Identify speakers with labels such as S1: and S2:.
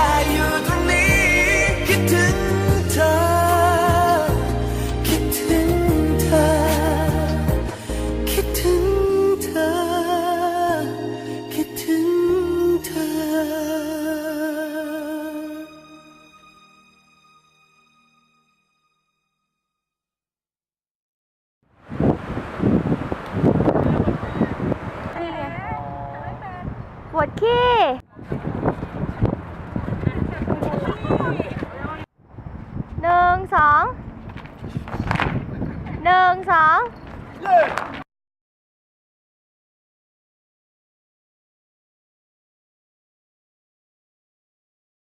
S1: ้
S2: ปวดขี้หนึ่งสองหนึ่งสอง